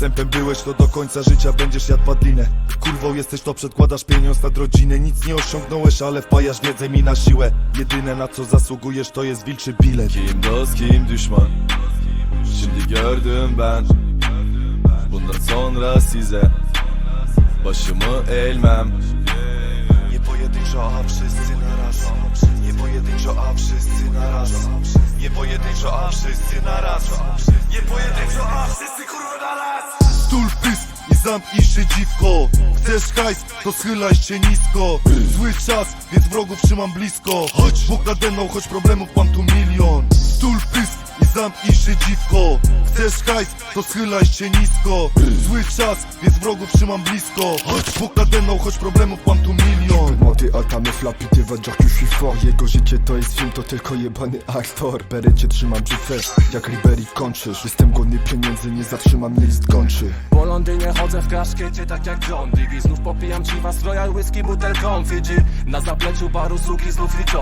Sępem byłeś, to do końca życia będziesz jadł padlinę. Kurwą jesteś, to przedkładasz pieniądz nad rodzinę. Nic nie osiągnąłeś, ale wpajasz wiedzę mi na siłę. Jedyne na co zasługujesz to jest wilczy bilet. Kim dost kim düşman Şimdi gördüm ben Bundan sonra size Başımı eğmem Nie pojedynczo, a wszyscy naraz Nie pojedynczo, a wszyscy naraz Nie pojedynczo, a wszyscy naraz Nie pojedynczo, a i zamknij się dziwko. Chcesz hajs, to schylaj się nisko. Zły czas, więc wrogów trzymam blisko. Chodź, Bóg nade mną, choć problemów mam tu milion dziwko. Chcesz hajs, to schylaj się nisko. Zły czas, więc wrogów trzymam blisko. Nade mną, choć problemów mam tu milion. Młody Adam flapy, ty va dire que je suis fort Jego życie to jest film, to tylko jebany aktor. Berecie trzymam brzyfę, jak Ribery kończysz. Jestem godny pieniędzy, nie zatrzymam list kończy. Po Londynie chodzę w kaszkiecie tak jak John Diggy Znów popijam ci was Royal Whisky butelką Fidżi Na zapleczu baru suki znów liczą